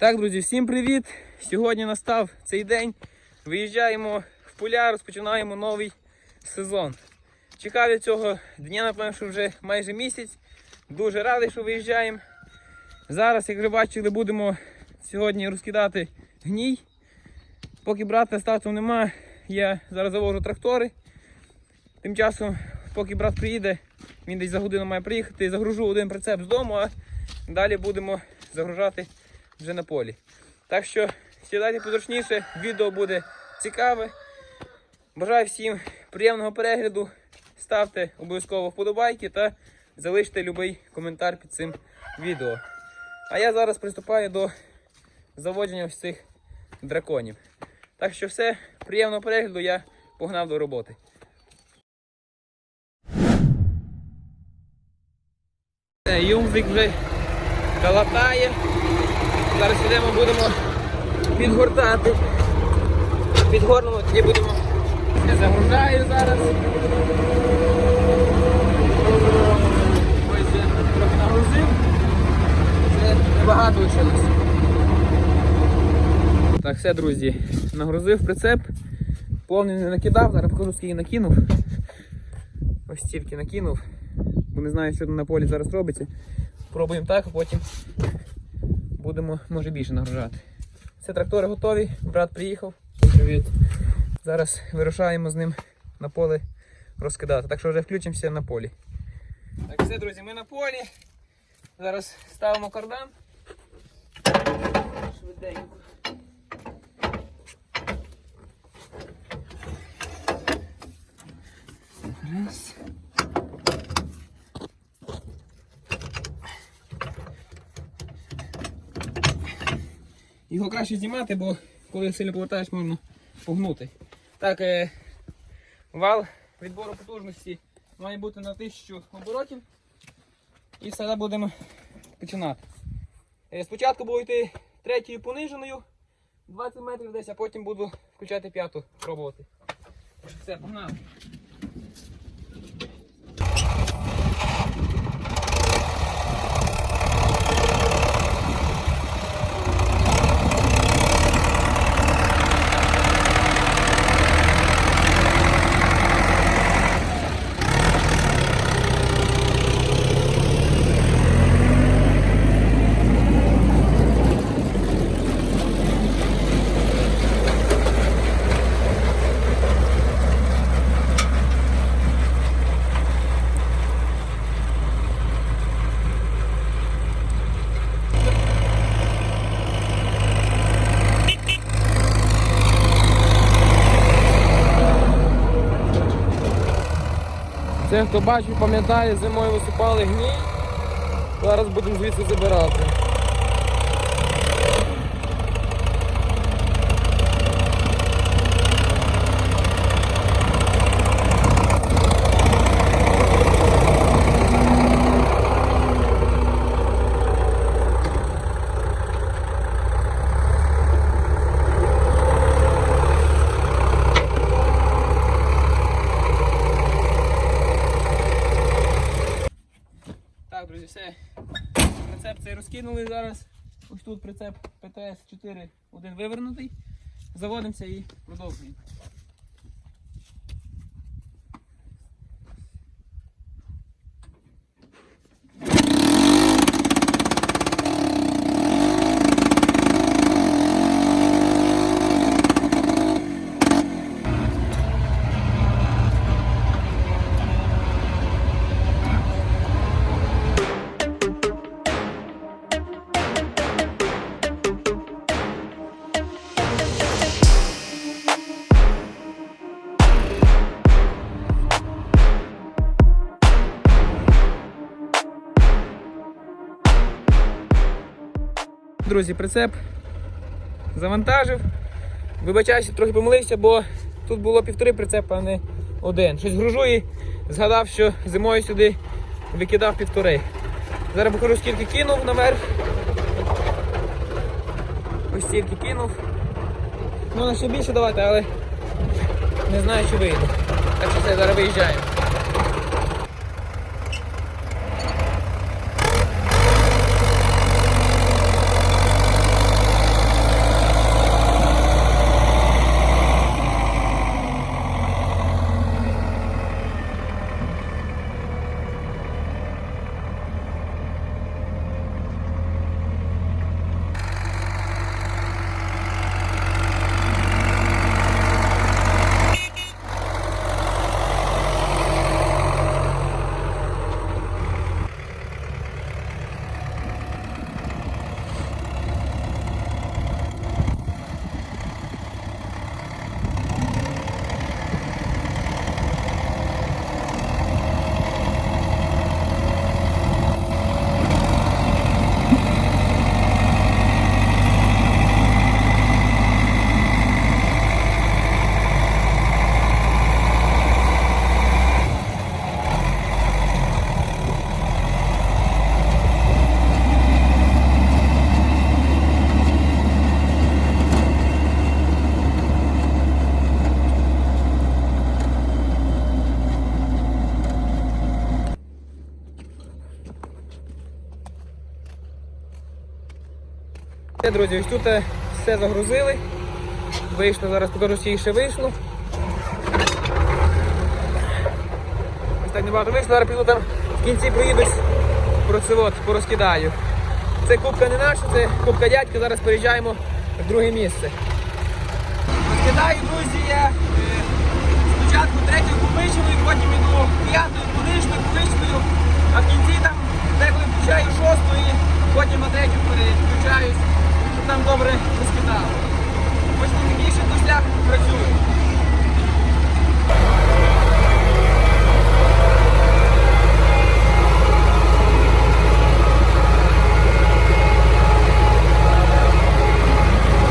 Так, друзі, всім привіт! Сьогодні настав цей день. Виїжджаємо в поля, розпочинаємо новий сезон. Чекав я цього дня, напевно, що вже майже місяць. Дуже радий, що виїжджаємо. Зараз, як ви бачили, будемо сьогодні розкидати гній. Поки брата з нема, я зараз завожу трактори. Тим часом, поки брат приїде, він десь за годину має приїхати, загружу один прицеп з дому, а далі будемо загружати вже на полі. Так що сідайте позручніше, відео буде цікаве. Бажаю всім приємного перегляду. Ставте обов'язково вподобайки та залиште будь-який коментар під цим відео. А я зараз приступаю до заводження ось цих драконів. Так що все, приємного перегляду, я погнав до роботи. Юмзик вже калатає. Зараз йдемо, будемо підгортати. Підгорнемо, тоді будемо. Я загружаю зараз. Ось я трохи нагрузив. Це небагато лишилось. Так, все, друзі, нагрузив прицеп, повний не накидав, зараз покажу, скільки накинув. Ось стільки накинув. Бо не знаю, що на полі зараз робиться. Пробуємо так, а потім будемо, може, більше нагружати. Все, трактори готові, брат приїхав. Привіт. Зараз вирушаємо з ним на поле розкидати. Так що вже включимося на полі. Так, все, друзі, ми на полі. Зараз ставимо кардан. Швиденько. Раз. Його краще знімати, бо коли сильно повертаєш, можна погнути. Так, е, вал відбору потужності має бути на 1000 оборотів. І все будемо починати. Е, спочатку буду йти третьою пониженою, 20 метрів десь, а потім буду включати п'яту пробувати. Все, погнали. Хто бачив, пам'ятає, зимою висипали гній. Зараз будемо звідси забирати. Так, друзі, все. Прицеп цей розкинули зараз. Ось тут прицеп ПТС-4 один вивернутий. Заводимося і продовжуємо. Друзі, прицеп завантажив. Вибачаюся, трохи помилився, бо тут було півтори прицепа, а не один. Щось гружу і згадав, що зимою сюди викидав півтори. Зараз покажу, скільки кинув наверх. Ось стільки кинув. Можна ще більше давати, але не знаю, чи вийде. Так що все, зараз виїжджаємо. Друзі, ось тут е, все загрузили. Вийшло, зараз покажу, скільки ще вийшло. Ось так небагато вийшло, зараз піду там в кінці проїдусь про це от, порозкидаю. Це кубка не наша, це кубка дядька, зараз переїжджаємо в друге місце. Розкидаю, друзі, я е, спочатку третю кубичною, потім іду п'ятою, колишньою, колишньою, а в кінці там деколи включаю шосту і потім на третю переключаюсь, там добре розкидали. Ось на таких ще дослях працюю.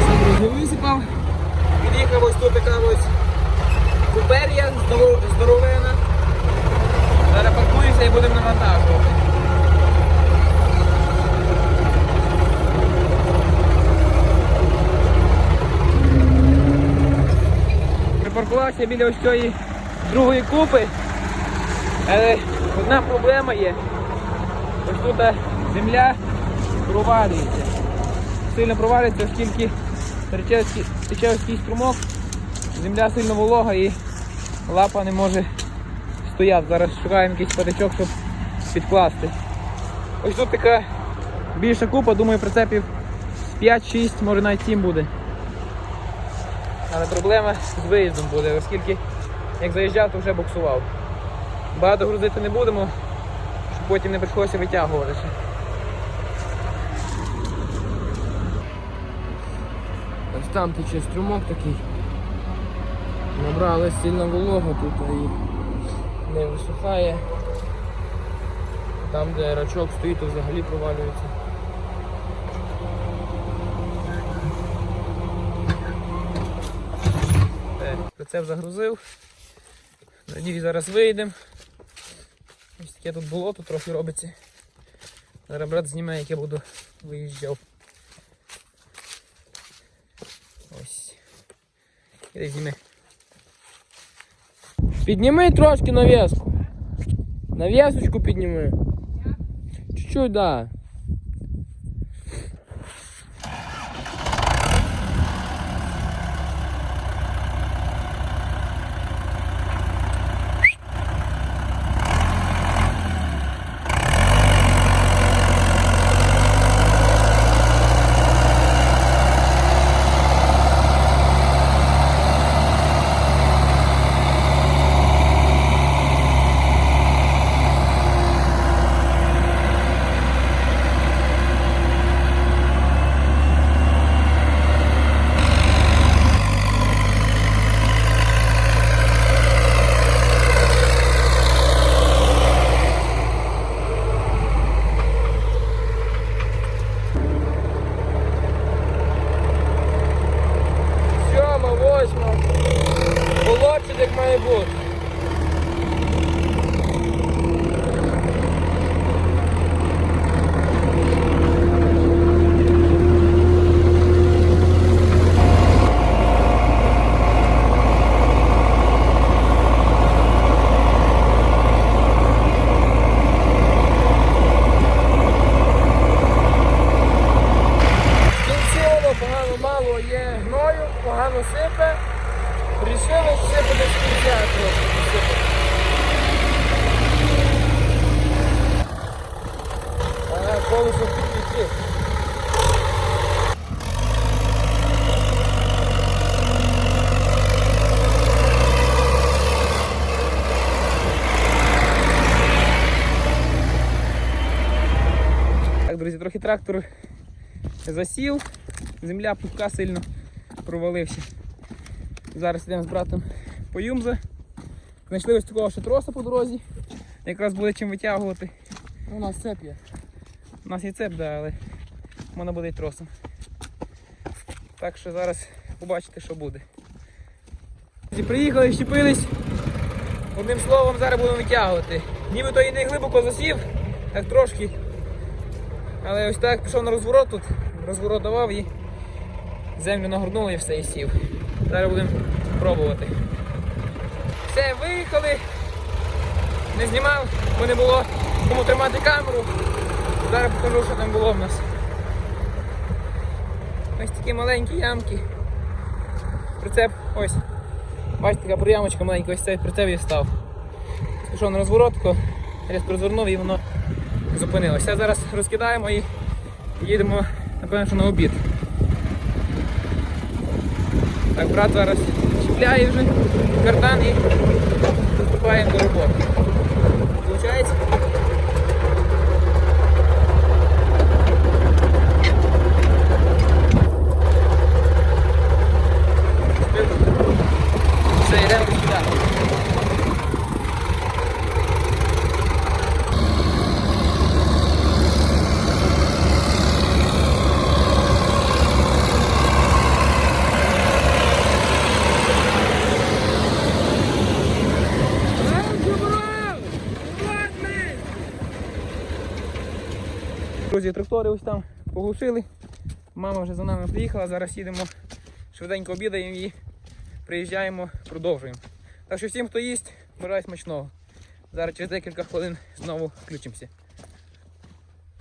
Все, друзі, висипав. Під'їхав ось тут така ось купер'я здоро- здоровена. Зараз паркуюся і будемо навантажувати. Припаркувався біля ось цієї другої купи. Але одна проблема є. Ось тут е, земля провалюється. Сильно провалюється, оскільки тече ось такий струмок, земля сильно волога і лапа не може стояти. Зараз шукаємо якийсь патичок, щоб підкласти. Ось тут така більша купа, думаю, прицепів 5-6, може навіть 7 буде. Але проблема з виїздом буде, оскільки як заїжджав, то вже буксував. Багато грузити не будемо, щоб потім не прийшлося витягувати. Ось там тече струмок такий. Набрали сильно волого тут і не висухає. Там, де рачок стоїть, то взагалі провалюється. Все, Прицеп загрузив. Надіюсь, зараз вийдемо. Ось таке тут болото трохи робиться. Зараз брат зніме, як я буду виїжджав. Ось. Іди зніми. Підніми трошки нав'язку. Нав'язочку підніми. Чуть-чуть, да. Як має бути. Колесо підійти. Так, друзі, трохи трактор засів, земля пухка сильно провалився. Зараз йдемо з братом по юмза. Знайшли ось такого ще троса по дорозі. Якраз буде чим витягувати. У нас цеп є. У нас є цеп, да, але можна буде й тросом. Так що зараз побачите, що буде. Приїхали, щепились. Одним словом, зараз будемо витягувати. Нібито і не глибоко засів, так трошки. Але ось так пішов на розворот тут, розворот давав і землю нагорнуло і все і сів. Зараз будемо пробувати. Все, виїхали. Не знімав, бо не було кому тримати камеру. Зараз покажу, що там було в нас. Ось такі маленькі ямки. Прицеп ось. Бачите, така проямочка маленька, ось цей прицеп і став. Пішов на розворотку, різко розвернув і воно зупинилося. Зараз розкидаємо і їдемо, напевно, що на обід. Так, брат зараз чіпляє вже кардан і приступаємо до роботи. Получається? Друзі, трактори ось там поглушили. Мама вже за нами приїхала, зараз їдемо швиденько обідаємо і приїжджаємо, продовжуємо. Так що всім, хто їсть, бажаю смачного. Зараз через декілька хвилин знову включимося.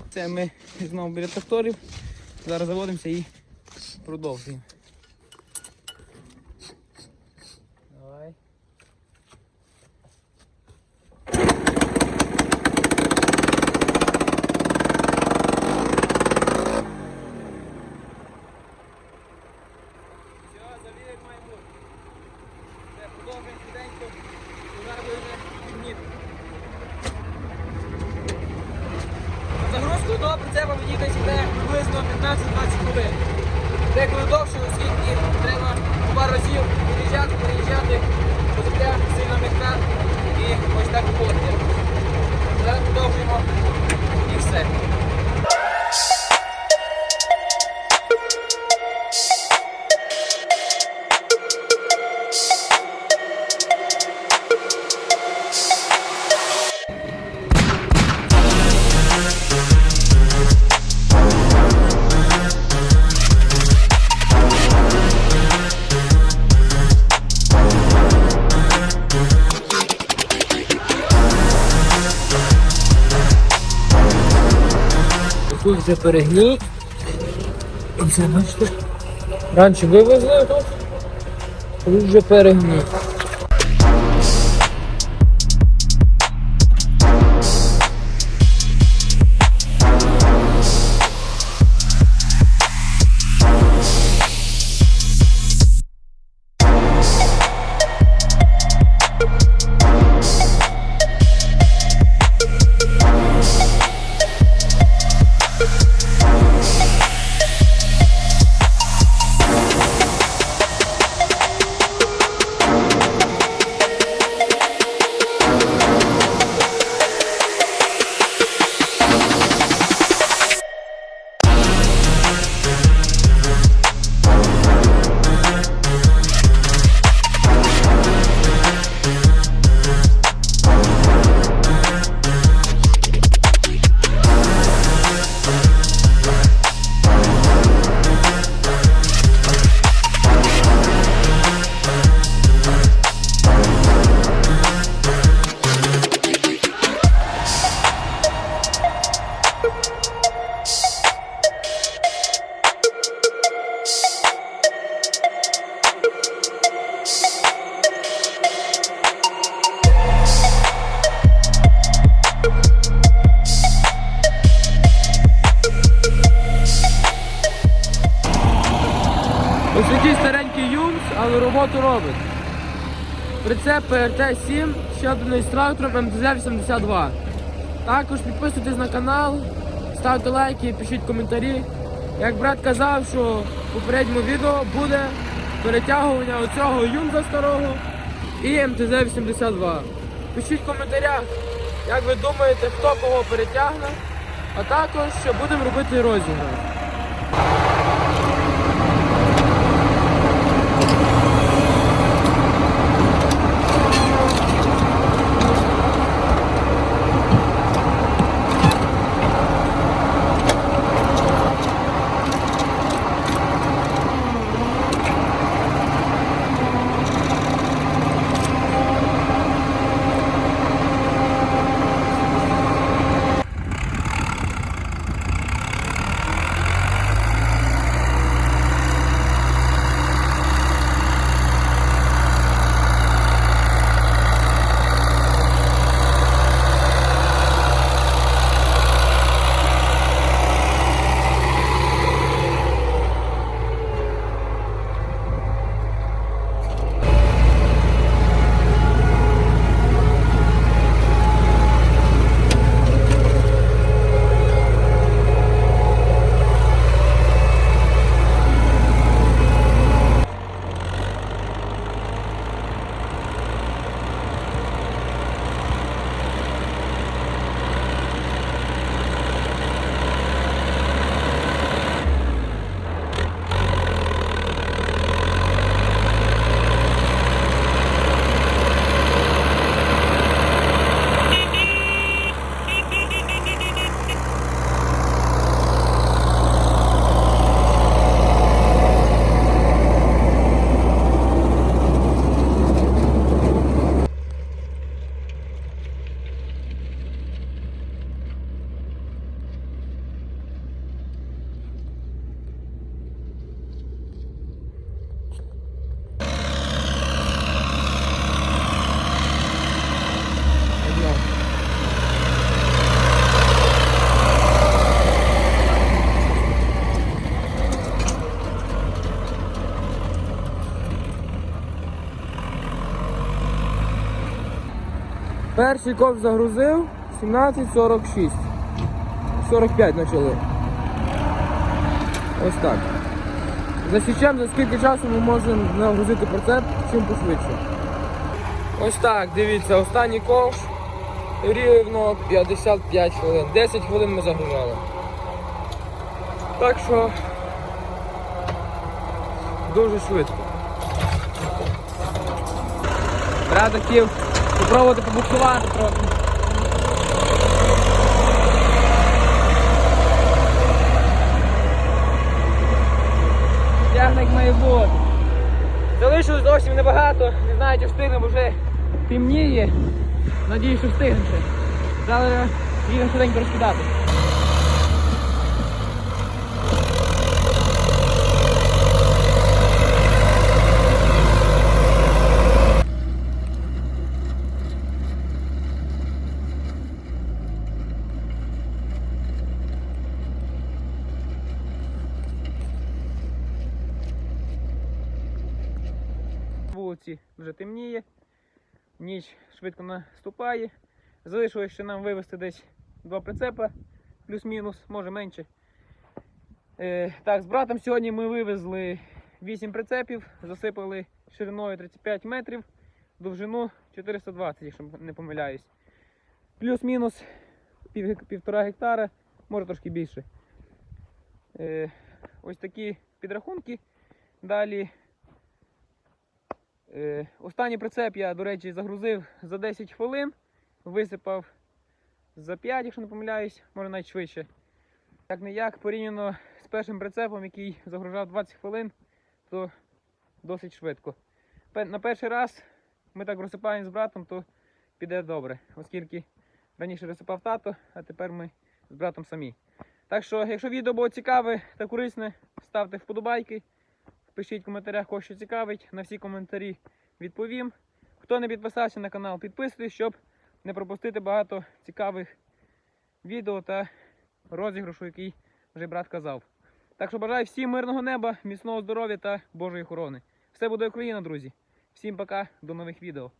Це ми знову біля тракторів. Зараз заводимося і продовжуємо. Вже перегній. І це бачите. Раніше вивезли тут. Тут вже перегній. Ось такий старенький Юмс, але роботу робить. Прицеп ПРТ-7, ще один із трактором МТЗ-82. Також підписуйтесь на канал, ставте лайки, пишіть коментарі. Як брат казав, що в попередньому відео буде перетягування оцього Юмза старого і МТЗ-82. Пишіть в коментарях, як ви думаєте, хто кого перетягне, а також що будемо робити розіграш. Перший ковш загрузив 17.46. 45 почали. Ось так. Засічемо, за скільки часу ми можемо нагрузити прицеп, чим пошвидше. Ось так, дивіться, останній ковш рівно 55 хвилин. 10 хвилин ми загружали. Так що дуже швидко. Рада хотів спробувати побуксувати трохи. Тягне як має бути. Залишилось зовсім небагато. Не знаю, чи встигнемо вже темніє. Надіюсь, що встигнемо. Зараз їдемо швиденько розкидати. вулиці вже темніє, ніч швидко наступає. Залишилось ще нам вивезти десь два прицепа, плюс-мінус, може менше. Е, так, з братом сьогодні ми вивезли 8 прицепів, засипали шириною 35 метрів, довжину 420, якщо не помиляюсь. Плюс-мінус пів, півтора гектара, може трошки більше. Е, ось такі підрахунки. Далі останній прицеп я, до речі, загрузив за 10 хвилин, висипав за 5, якщо не помиляюсь, може навіть швидше. Так не як порівняно з першим прицепом, який загружав 20 хвилин, то досить швидко. На перший раз ми так розсипаємо з братом, то піде добре, оскільки раніше розсипав тато, а тепер ми з братом самі. Так що, якщо відео було цікаве та корисне, ставте вподобайки. Пишіть в коментарях, кого що цікавить. На всі коментарі відповім. Хто не підписався на канал, підписуйтесь, щоб не пропустити багато цікавих відео та розіграшу, який вже брат казав. Так що бажаю всім мирного неба, міцного здоров'я та Божої охорони. Все буде Україна, друзі. Всім пока, до нових відео.